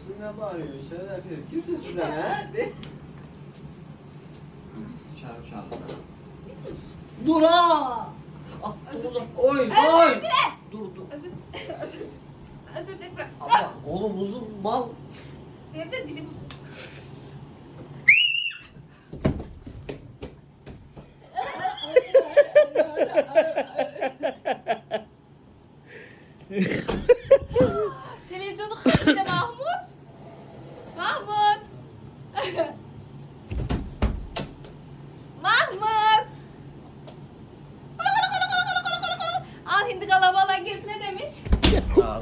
bağırıyorsun ne bağırıyorsun şerefim? Kimsin sen ha? De. Çağır çağır. Dur ha! Ah, oğlum. Oy Özür oy! Dur dur. Özür, özür, özür dilerim. bırak. Allah oğlum uzun mal. Benim de dilim uzun. Televizyonu kaçtı Mahmut. Mahmut. Mahmut. Al hindi kalabalığa girip ne demiş?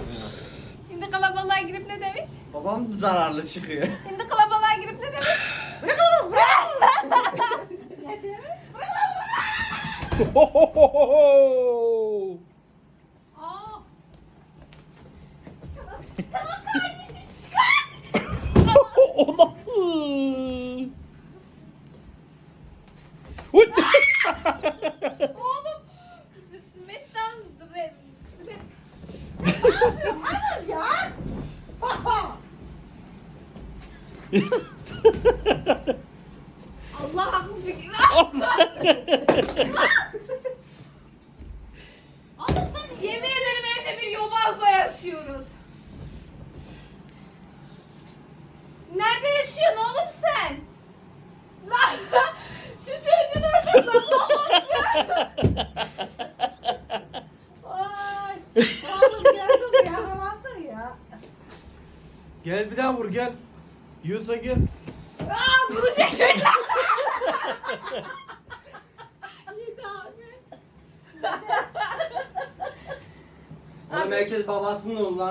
Hindi kalabalığa girip ne demiş? Babam zararlı çıkıyor. Hindi kalabalığa girip ne demiş? ne demiş? Aa. Oğlum. Bismillah. Bismillah. Hayır ya. Allah haklı fikir. Ama sen yemin ederim evde bir yobazla yaşıyoruz. Gel bir daha vur gel. Yiyorsa gel. Aa vuracak beni. İyi abi. Oğlum herkes babasının oğlu lan.